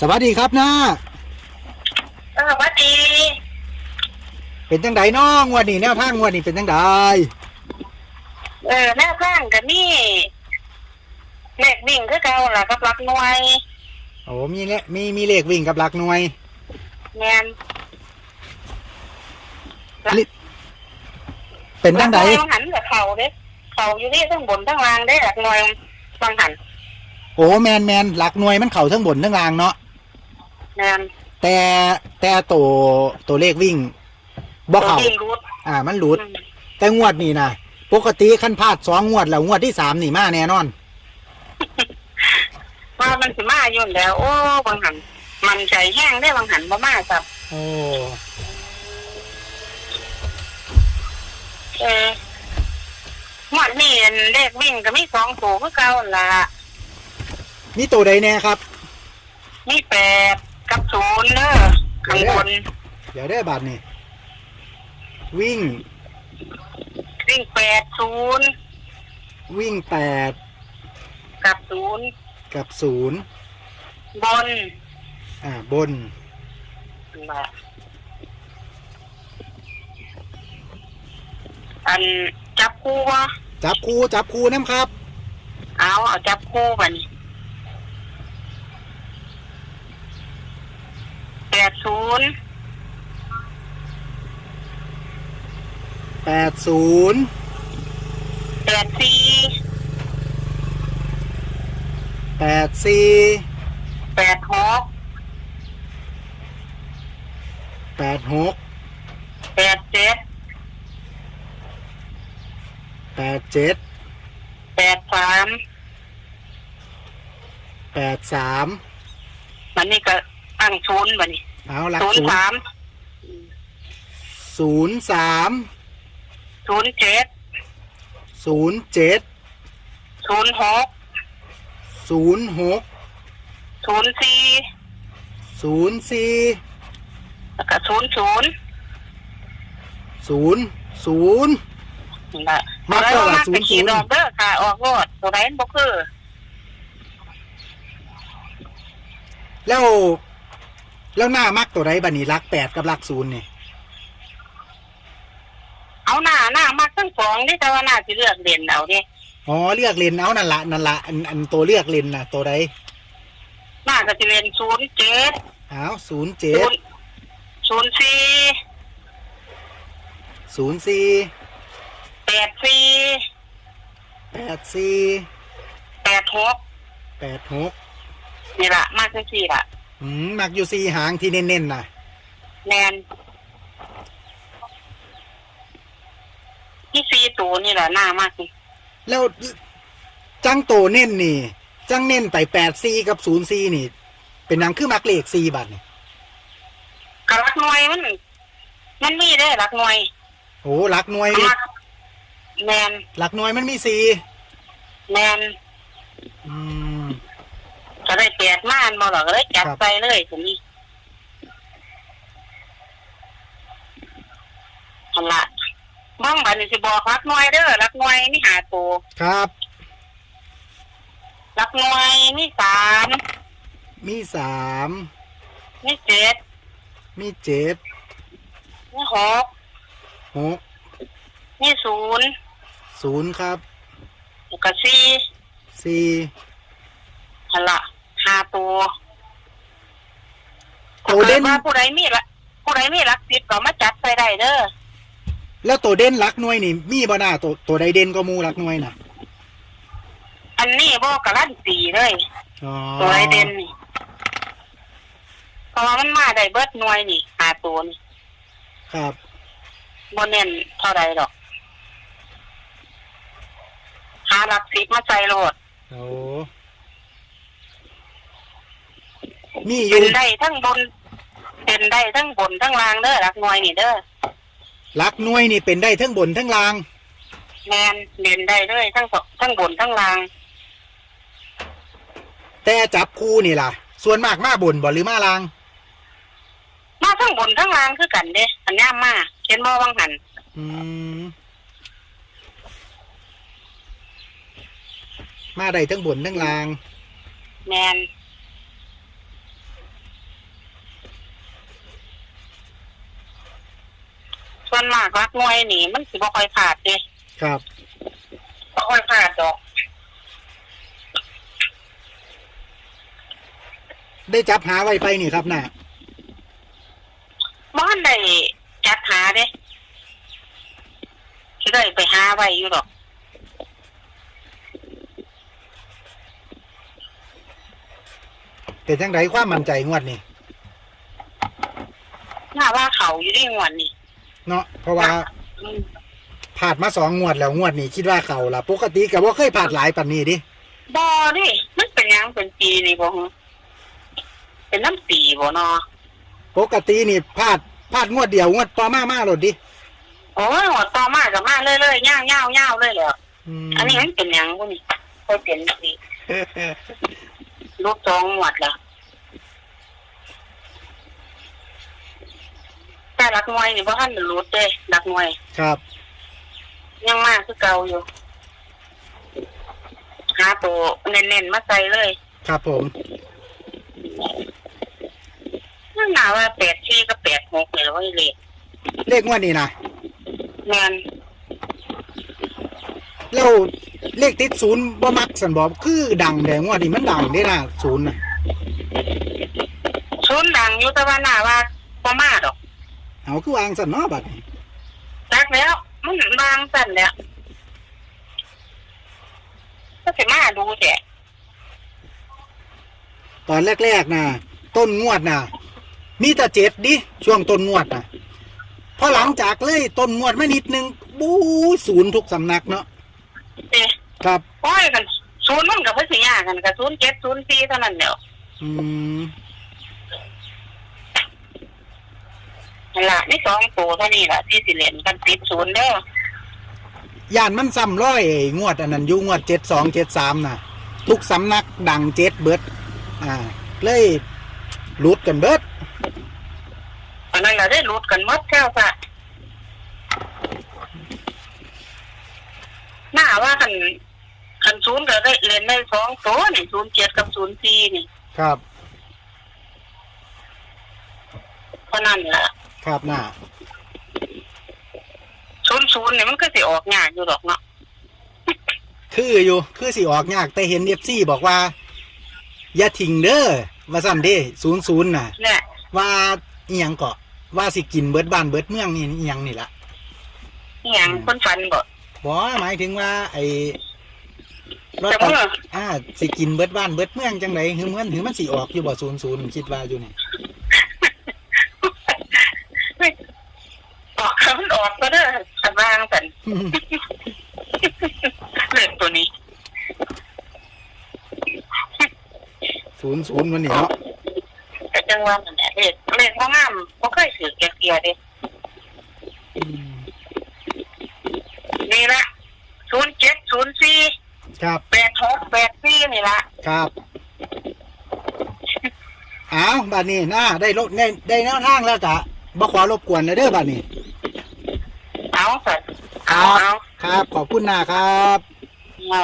สวัสดีครับน้าเออหวัดดีเป็นจังไดน้องวันนี้แนวทางงวันนี้เป็นจังไดเออแม่ข้างกับนี่เลขวิ่งคือเก่าล่ะกับหลักหน่วยโอ้มีเลมีมีเลขวิ่งกับหลักหน่วยแมนลิเป็นจังไดหลักหน่วยบางหันกับเขาเด้เขาอยู่นี่ทั้งบนทั้งล่างได้หลักหน่วยบางหัน โอ้แมนแมนหลักหน่วยมันเข่าทั้งบนทั้งล่างเนาะแมนแต่แต่ตัวตัวเลขวิ่งบ่เข่าวิ่งรูดอ่า มันหลุดอืมแต่งวดนี่นะปกติขั้นพลาดสองงวดแล้วงวดที่สามนี่มาแน่นอนว่ามันสิมาอยู่แล้ว โอ้บางหันมันใจแห้งได้บางหันบ่มาสับโอ้เออหมดนี่เลขวิ่งก็มีสองตัวคือเก่าล่ะ นี่ตัวใดแน่ครับมีแปดกับศูนย์เนอะข้างบนเดี๋ยวได้บัตรนี่วิ่ง วิ่งแปดศูนย์วิ่งแปดกับศูนย์กับศูนย์บน อ่าบนอันจับคู่วะจับคู่จับคู่น้ำครับ เอาเอาจับคู่บัดน แปดศูนย์แปดศูนย์แปดสี่แปดสี่แปดหกแปดหกแปดเจ็ดแปดเจ็ดแปดสามแปดสามมันนี่ก็ ตั้งศูนย์บัดนี้เอาหลักศูนย์ศูนย์สามศูนย์สามศูนย์เจ็ดศูนย์เจ็ดศูนย์หกศูนย์หกศูนย์สี่ศูนย์สี่แล้วก็ศูนย์ศูนย์ศูนย์ศูนย์ นี่แหละมาตัวเท่าใดไหร่มากเป็น00ขีดออกเด้อค่ะ ออกโลดตัวไหนบ่คือแล้ว แล้วหน้ามักตัวใดบันนี้รักแปดกับรักศูนย์นี่เอาหน้าหน้ามากทั้งสองนี่แต่ว่าหน้าสิเลือกเด่นเอาเดิอ๋อเลือกเลนเอานั่นละนั่นละอันอันตัวเลือกเลนนะตัวใดหน้าก็จะเป็นศูนย์เจ็ดเอาศูนย์เจ็ศูดนย์ศูนย์สี่ศูนย์สี่แปดสี่แปดสี่แปดหกแปดหกนี่ละมากทั้งสี่ละ อืมมักอยู่สี่หางที่เน้นๆนะแนนที่สี่ตัวนี่แหละหน้ามากนี่แล้วจังโตเน้นนี่ จังเน้นไปแปดสี่กับศูนย์สี่นี่ เป็นหนังคือมักเลขสี่บาทนี่กรักหน่วยมัน มันมีได้อรักหน่วยโอ้หลักหน่วยดิมักแมนหลักหน่วยมันมีสี่แมนอืม จะได้แปดม่านบ่หรอกเลยจัดครับไปเลยทีนี้อันละบ้างบัดนสิบอกรักหน่วยเด้อรักหน่วยนี่หาตัวครับ รักหน่วยนี่สามมีสามนี่เจ็ดมีเจ็ดนี่หกหกนี่ศูนย์ศูนย์ครับแล้วก็สี่สี่อันละ หาตัวโตเด่นถ้ากิว่าผู้ใดมีละผู้ใดมีรักสิบก็มาจัดใส่ได้เด้อแล้วตัวเด่นหลักหน่วยนี่มีบ่หน้าตัวตัวใดเด่นก็หมูหลักหน่วยน่ะอันนี้บ่กระลั่นสีเลย อ๋อตัวไอเด่นนี่เพราะว่ามันมาได้เบิดหน่วยนี่หาตัวนี่ครับบ่เน้นเท่าไรดอก หาหลักสิบมาใส่โลดโอ้ มีอเป็ยู่นได้ทั้งบน เป็นได้ทั้งบนทั้งล่างเด้อหลักหน่วยนี่เด้อหลักหน่วยนี่เป็นได้ทั้งบนทั้งล่าง แมนเด่นได้เลยทั้งสองทั้งบนทั้งล่างแต่จับคู่นี่ล่ะ ส่วนมากมาบนบ่หรือมาล่าง มาทั้งบนทั้งล่างคือกันเด้อันย่ามมาเห็นบ่วังหันอืมมาได้ทั้งบนทั้งล่าง แมน วนมากรักหน่วยนี่ มันสิบ่ค่อยขาดเด้ครับ บ่ค่อยขาดดอกได้จับหาไว้ไปนี่ครับน่ะบ่ทันได้จัดหาเด้สิได้ไปหาไว้อยู่ดอกเป็นจังไดความมั่นใจงวดนี้น่าว่าเขาอยู่ที่งวนนี่ เนาะเพราะว่าอืมผ่านมาสองงวดแล้วงวดนี้คิดว่าเขาล่ะปกติก็บ่เคยผ่านหลายปานนี้ดิบ่ดิมันเป็นหยังเป็นปีนี่บ่ฮะเป็นน้ำปีบ่เนาะปกตินี่พลาดพลาดงวดเดียวงวดต่อมามาโลดดิโอ้ยหัวต่อมาก็มาเรื่อยๆย่างๆๆเลยแหละมอันนี้มันเป็นหยังบ่นี่ค่อยเป็นสิลูกสองหมวดละ แต่รักมวยนี่บ่ทันได้รู้เด้รักมวย ครับยังมากคือเก่าอยู่ หาตัวเน้นๆมาใส่เลยครับผมนั่นหนาว่าแปดที่ก็แปดหกเลยว่าเลขเลขงวดนี้นะแม่นแล้วเลขติดศูนย์บ่มักสันบอกคือดังแต่งวดนี้มันดังได้นะศูนย์นะศูนย์ดังอยู่แต่ว่าหนาว่าบ่มาดอก เอาคือวางสันเนาะบัดนี้จักแล้ว มันบางสั่นแล้วก็สิมาดูแต่ตอนแรกๆนะต้นงวดนะมีแต่เจ็ดดิช่วงต้นงวดนะพอหลังจากเลยต้นงวดไม่นิดนึงบู๊ศูนย์ทุกสำนักเนาะเด้ครับโอ้ยกันศูนย์มันกับเพิ่นสิยากกันกับศูนย์เจ็ดศูนย์สี่เท่านั้นเดียวอืม นั่น ล่ะนี่สองตัวเท่านี้ล่ะที่สิเล่นกันติดศูนย์เด้อย่านมันซ้ำร้อยงวดอันนั้นอยู่งวดเจ็ดสองเจ็ดสามนะทุกสำนักดังเจ็ดเบิดอ่า เลยหลุดกันเบิดอันนั้นเราได้หลุดกันหมดแค่ว่าหน้าว่าคันคันศูนย์ก็ได้เล่นได้สองตัวนี่ศูนย์เจ็ดกับศูนย์สี่นี่ ครับเพราะนั่นล่ะ ครับน่าศูนย์ศูนย์เนี่ยมันก็สิออกยากอยู่ดอกเนาะคืออยู่ คือสิออกยาก แต่เห็นเอฟซีบอกว่า อย่าทิ้งเด้อว่าสั่นเด้ศูนย์ศูนย์น่ะ เนี่ยว่าอีหยังเกาะว่าสิกินเบิดบ้านเบิดเมืองนี่อีหยังนี่ละอหย่างคนฟันบ่บ่หมายถึงว่า ไอ้รถแต่ตัดว่าอ่าสิกินเบิดบ้านเบิดเมืองจังไดคือมันถือมันสิออกอยู่บ่ศูนย์ศูนย์คิดว่าอยู่นี่ ออกมันออกก็เด้อขันวางสัน เล็กตัวนี้ศูนย์ศูนย์วันนี้เนาะแต่จังว่ามันแหละเล็กเล็กว่างามบ่เคยสือแกเกียเด้อืมนี่ละศูนย์เจ็ดศูนย์สี่ครับ แปดหกแปดสี่นี่ละครับเอาบัดนี้น่าได้รถได้ได้แนวทางแล้วกะบ่ขอรบกวนนะเด้อบัดนี้ เอาสัน ครัเอาบเอาครับ ขอบคุณนาครับ อ่า